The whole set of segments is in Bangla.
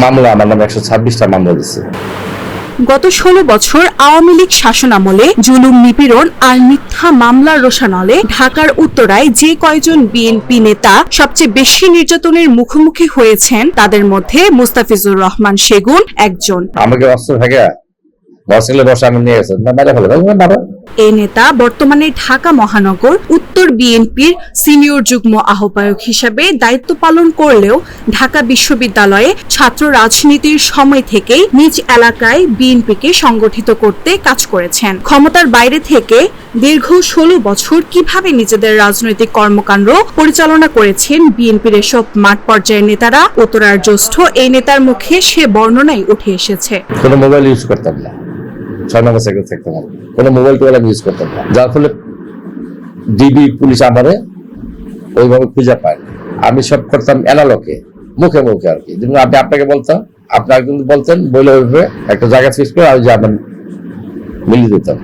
মামলা আমার নামে একশো ছাব্বিশটা মামলা দিচ্ছে গত ষোলো বছর আওয়ামী লীগ শাসনামলে জুলুম নিপীড়ন আর মিথ্যা মামলার রোশানলে ঢাকার উত্তরায় যে কয়জন বিএনপি নেতা সবচেয়ে বেশি নির্যাতনের মুখোমুখি হয়েছেন তাদের মধ্যে মুস্তাফিজুর রহমান সেগুন একজন। আমাকে অস্ত্র থাকে মোটরসাইকেলে বসে আমি নিয়ে গেছে না মেরে ফেলে। এই নেতা বর্তমানে ঢাকা মহানগর, উত্তর বিএনপির সিনিয়র যুগ্ম আহ্বায়ক হিসেবে দায়িত্ব পালন করলেও ঢাকা বিশ্ববিদ্যালয়ে ছাত্র রাজনীতির সময় থেকেই নিজ এলাকায় বিএনপিকে সংগঠিত করতে কাজ করেছেন। ক্ষমতার বাইরে থেকে দীর্ঘ ষোলো বছর কীভাবে নিজেদের রাজনৈতিক কর্মকাণ্ড পরিচালনা করেছেন বিএনপির এসব মাঠ পর্যায়ের নেতারা, উত্তরার জ্যেষ্ঠ এই নেতার মুখে সে বর্ণনাই উঠে এসেছে। ছয় নম্বর সেক্টর থাকতাম কোনো মোবাইল টোবাইল আমি ইউজ করতাম না। যার ফলে ডিবি পুলিশ আমারে ওইভাবে খুঁজে পায় আমি সব করতাম অ্যানালকে মুখে মুখে আর কি। যেমন আপনি আপনাকে বলতাম, আপনি কিন্তু বলতেন, বইলে ওইভাবে একটা জায়গা ফিক্স করে আমি যাবেন মিলিয়ে দিতাম।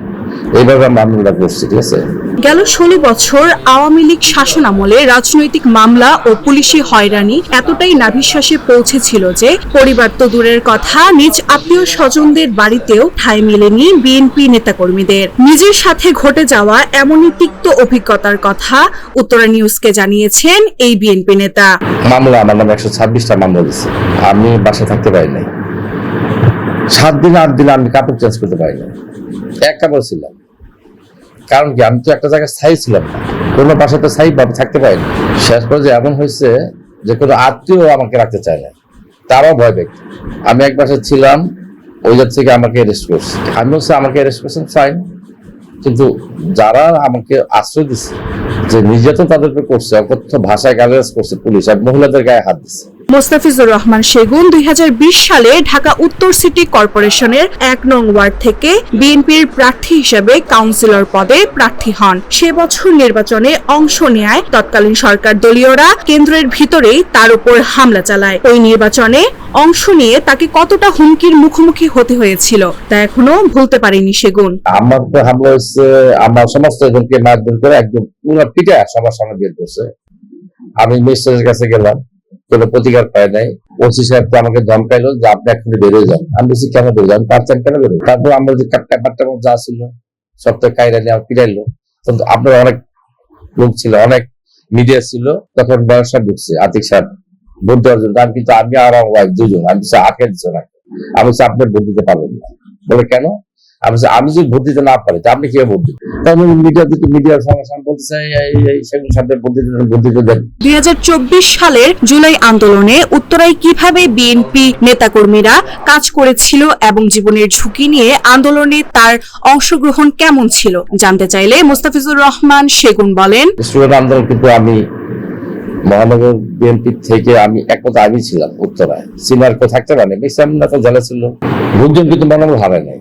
এইভাবে আমরা আমরা করছি ঠিক আছে? গেল ষোলো বছর আওয়ামী লীগ শাসন আমলে রাজনৈতিক মামলা ও পুলিশি হয়রানি এতটাই নাভিশ্বাসে পৌঁছেছিল যে পরিবার তো দূরের কথা নিজ আত্মীয় স্বজনদের বাড়িতেও ঠাঁই মেলেনি বিএনপি নেতাকর্মীদের। নিজের সাথে ঘটে যাওয়া এমনই তিক্ত অভিজ্ঞতার কথা উত্তরা নিউজকে জানিয়েছেন এই বিএনপি নেতা। মামলা আমার নামে একশো ছাব্বিশটা মামলা দিচ্ছে আমি বাসা থাকতে পারি নাই। সাত দিন, আট দিন আমি কাপড় চেঞ্জ করতে পারি না এক কাপড় ছিলাম। কারণ কি, আমি তো একটা জায়গায় স্থায়ী ছিলাম না। কোনো বাসাতে স্থায়ী ভাবে থাকতে পারি না শেষ পর্যায়ে এমন হয়েছে যে কোনো আত্মীয় আমাকে রাখতে চায় না তারাও ভয় পেত। আমি এক বাসায় ছিলাম, ওই জায়গা থেকে আমাকে অ্যারেস্ট করছে। আমি হচ্ছে আমাকে অ্যারেস্ট করছেন ফাইন কিন্তু যারা আমাকে আশ্রয় দিচ্ছে যে নির্যাতন তাদের উপর করছে, অকথ্য ভাষায় গালিগালাজ করছে, পুলিশ আর মহিলাদের গায়ে হাত দিচ্ছে মোস্তাফিজুর রহমান সেগুন দুই হাজার বিশ সালে ঢাকা উত্তর সিটি কর্পোরেশনের এক নং ওয়ার্ড থেকে বিএনপির প্রার্থী হিসেবে কাউন্সিলর পদে প্রার্থী হন। সে বছর নির্বাচনে অংশ নেয় তৎকালীন সরকার দলীয়রা, কেন্দ্রের ভিতরেই তার উপর হামলা চালায়। ওই নির্বাচনে অংশ নিয়ে তাকে কতটা হুমকির মুখোমুখি হতে হয়েছিল তা এখনও ভুলতে পারেনি সেগুন। আমার তো হামলা হচ্ছে আমার সমস্ত মারধর করে একদম পুরো পিঠে সবার সামনে বের করছে আমি মিনিস্টারের কাছে গেলাম। কোনো প্রতিকার পায় নাই। ওসি সাহেব তো আমাকে ধমকাইলো যে আপনি এখনই বেরোয় যান। আমি বলছি, কেন বেরোয় যান? পারছেন কেন বেরোয় তারপর আমরা যে ব্যাপারটা যা ছিল, সবটা কাইরা নিয়ে আমার পিটাইলো কিন্তু আপনার অনেক লোক ছিল, অনেক মিডিয়া ছিল, তখন ব্যবসা ঢুকছে, আতিক সাহেব। ভোট দেওয়ার আমি কিন্তু, আমি আর আমার ওয়াইফ দুজন, আমি বলছি আটকে দিচ্ছে না আমি বলছি আপনি ভোট দিতে পারবেন না। বলে, কেন? আমি যদি ভোট দিতে না পারি তা আপনি কি ভোট দিবেন? দিকে মিডিয়ার সঙ্গে বলতেছে এই এই সেগুলো সামনে ভোট দিতে ভোট দিতে দেন। দুই সালের জুলাই আন্দোলনে উত্তরায় কীভাবে বিএনপি নেতাকর্মীরা কাজ করেছিল এবং জীবনের ঝুঁকি নিয়ে আন্দোলনে তার অংশগ্রহণ কেমন ছিল জানতে চাইলে মোস্তাফিজুর রহমান সেগুন বলেন। স্টুডেন্ট আন্দোলন কিন্তু আমি মহানগর বিএনপি থেকে আমি একমত আমি ছিলাম উত্তরায়। সিনিয়র কেউ থাকতে পারে ইসলাম নেতা জেলা ছিল। লোকজন কিন্তু মনোবল হারায় নাই।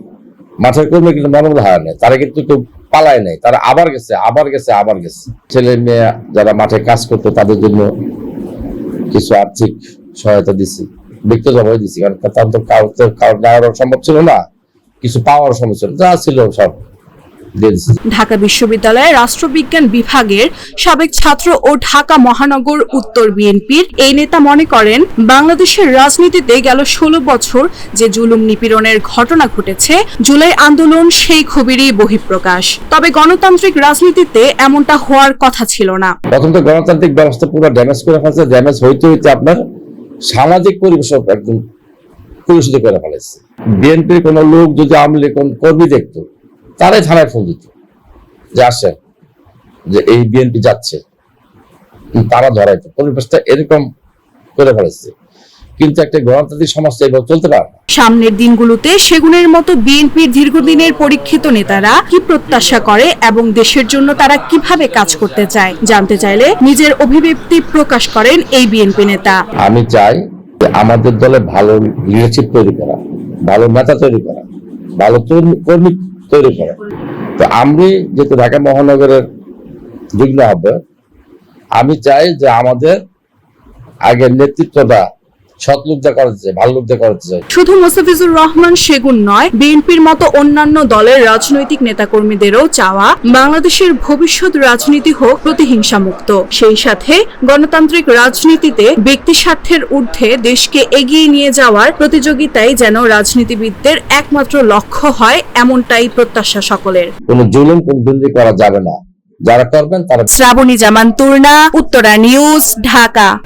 মাঠের কর্মী কিন্তু মনোবল হারা নাই, তারা কিন্তু কেউ পালায় নাই, তারা আবার গেছে আবার গেছে আবার গেছে। ছেলে মেয়ে যারা মাঠে কাজ করতো, তাদের জন্য কিছু আর্থিক সহায়তা দিছি ব্যক্তিগতভাবে দিছি, কারণ তার তো কারোর নেওয়ার সম্ভব ছিল না, কিছু পাওয়ার সম্ভব ছিল, যা ছিল সব। ঢাকা বিশ্ববিদ্যালয়ের রাষ্ট্রবিজ্ঞান বিভাগের সাবেক ছাত্র ও ঢাকা মহানগর উত্তর বিএনপির এই নেতা মনে করেন বাংলাদেশের রাজনীতিতে গেল ষোলো বছর যে জুলুম নিপীড়নের ঘটনা ঘটেছে জুলাই আন্দোলন সেই খবিরই বহিঃপ্রকাশ। তবে গণতান্ত্রিক রাজনীতিতে এমনটা হওয়ার কথা ছিল না। প্রথম তো গণতান্ত্রিক ব্যবস্থা পুরো ড্যামেজ করে ফেলছে ড্যামেজ হইতে হইতে আপনার সামাজিক পরিবেশ একদম কলুষিত করে ফেলেছে। বিএনপির কোন লোক যদি আওয়ামী লীগ কোন কর্মী দেখতো তারাই থানায় ফোন দিত যে আসে যে এই বিএনপি যাচ্ছে। তারা ধরাইতো। পরিবেশটা এরকম করে ফেলেছে। কিন্তু একটা গণতান্ত্রিক সমাজ তো এইভাবে চলতে পারে সামনের দিনগুলোতে সেগুনের মতো বিএনপির দীর্ঘদিনের পরীক্ষিত নেতারা কি প্রত্যাশা করে এবং দেশের জন্য তারা কীভাবে কাজ করতে চায়? জানতে চাইলে নিজের অভিব্যক্তি প্রকাশ করেন এই বিএনপি নেতা। আমি চাই আমাদের দলে ভালো লিডারশিপ তৈরি করা ভালো নেতা তৈরি করা ভালো কর্মী তৈরি করা। তো আমি যেহেতু ঢাকা মহানগরের যুগ্ম আহ্বায়ক, আমি চাই যে আমাদের আগের নেতৃত্বটা শুধু মোস্তাফিজুর রহমান সেগুন নয় বিএনপির মতো অন্যান্য দলের রাজনৈতিক নেতাকর্মীদেরও চাওয়া বাংলাদেশের ভবিষ্যৎ রাজনীতি হোক প্রতিহিংসা মুক্ত সেই সাথে গণতান্ত্রিক রাজনীতিতে ব্যক্তি স্বার্থের ঊর্ধ্বে দেশকে এগিয়ে নিয়ে যাওয়ার প্রতিযোগিতাই যেন রাজনীতিবিদদের একমাত্র লক্ষ্য হয় এমনটাই প্রত্যাশা সকলের। কোনো জুলুম কোন করা যাবে না। যারা করবেন তারা শ্রাবণী জামান তুর্না উত্তরা নিউজ ঢাকা।